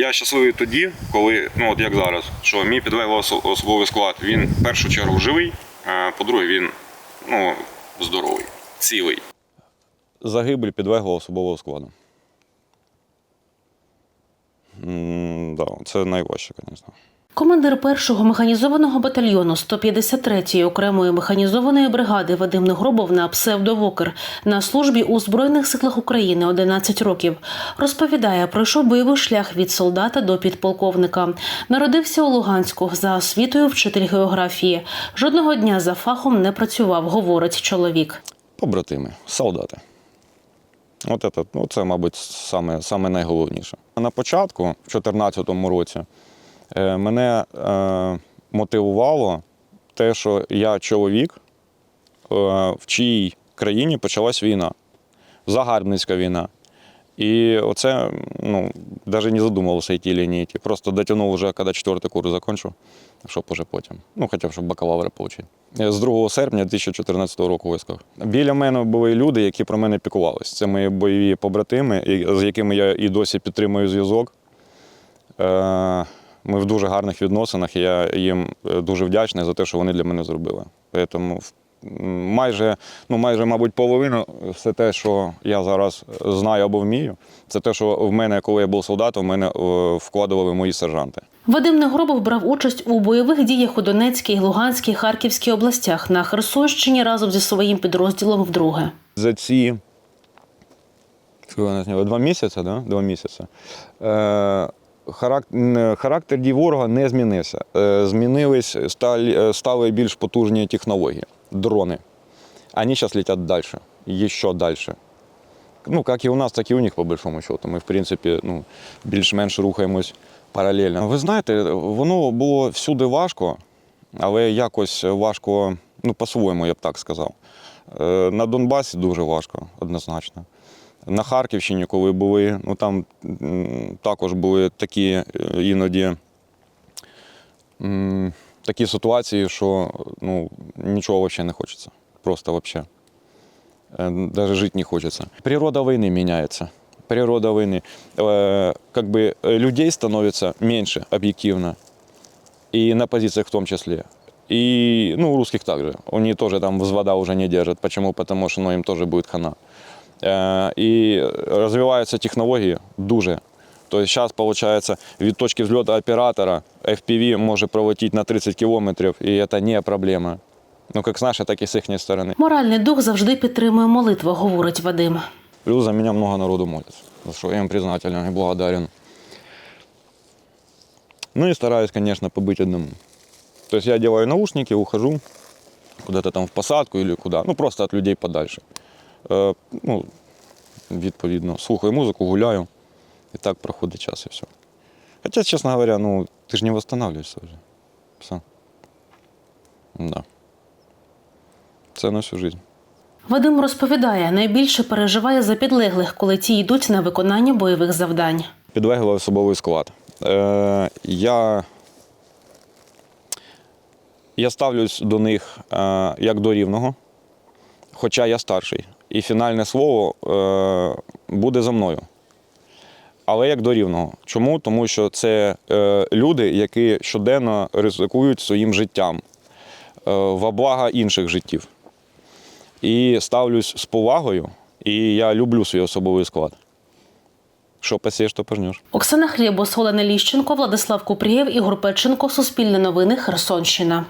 Я щасливий тоді, коли, ну от як зараз, що мій підлеглий особовий склад, він в першу чергу живий, а по-друге, він ну, здоровий, цілий. Загибель підлеглого особового складу. М, Да, це найважче, звісно. Командир першого механізованого батальйону 153-ї окремої механізованої бригади Вадим Негробов на псевдовокер на службі у Збройних силах України 11 років. Розповідає, пройшов бойовий шлях від солдата до підполковника. Народився у Луганську за освітою вчитель географії. Жодного дня за фахом не працював, говорить чоловік. Побратими, солдати. От це, ну, це мабуть, саме, саме найголовніше. На початку, в 2014 році, мене е, мотивувало те, що я чоловік, е, в чиїй країні почалась війна, загарбницька війна. І оце, ну, навіть не задумувався йти йти. Просто дотягнув вже, коли четвертий курс закінчив, щоб уже потім. Ну, б щоб бакалавра отримати. З 2 серпня 2014 року в. Біля мене були люди, які про мене піклувалися. Це мої бойові побратими, з якими я і досі підтримую зв'язок. Е, Ми в дуже гарних відносинах, і я їм е, дуже вдячний за те, що вони для мене зробили. Тому майже, ну, майже, мабуть, половина все те, що я зараз знаю або вмію, це те, що в мене, коли я був солдатом, в мене е, вкладували мої сержанти. Вадим Негробов брав участь у бойових діях у Донецькій, Луганській, Харківській областях на Херсонщині разом зі своїм підрозділом вдруге. За ці два місяці, да? два місяці. Е, характер, характер дій ворога не змінився. Е, змінились, стали, е, стали більш потужні технології, дрони. Вони зараз летять далі, ще далі. Ну, як і у нас, так і у них, по большому счету. Ми, в принципі, ну, більш-менш рухаємось паралельно. Ви знаєте, воно було всюди важко, але якось важко, ну, по-своєму, я б так сказав. Е, На Донбасі дуже важко, однозначно. На Харківщині, коли були, ну там м, також були такі е, іноді м, такі ситуації, що ну, нічого взагалі не хочеться. Просто взагалі. Даже жить не хочется. Природа войны меняется. Природа войны. Э, как бы э, людей становится меньше объективно. И на позициях в том числе. И, ну, у русских также. Они тоже там взвода уже не держат. Почему? Потому что ну, им тоже будет хана. Э, и развиваются технологии дуже. То есть сейчас, получается, від точки взлета оператора FPV может пролететь на 30 километров, и это не проблема. Ну, как с нашей, так и с их стороны. Моральний дух завжди підтримує молитва, говорить Вадим. Плюс за меня много народу молится, за что я им признателен и благодарен. Ну и стараюсь, конечно, побыть одному. То есть я делаю наушники, ухожу куда-то там в посадку или куда, ну просто от людей подальше. Е, ну, відповідно, слухаю музику, гуляю. І так проходить час і все. Хоча, чесно говоря, ну, ти ж не восстанавливаешься вже. Все. Да. Це на всю жизнь. Вадим розповідає, найбільше переживає за підлеглих, коли ті йдуть на виконання бойових завдань. підлеглий особовий склад. Е, я, я ставлюсь до них е, як до рівного, хоча я старший. І фінальне слово е, буде за мною. Але як до рівного. Чому? Тому що це е, люди, які щоденно ризикують своїм життям е, во благо інших життів. І ставлюсь з повагою, і я люблю свій особовий склад. Що посієш, то пожнеш. Оксана Хлєбос, Олена Ліщенко, Владислав Купрієв, Ігор Печенко, Суспільне новини, Херсонщина.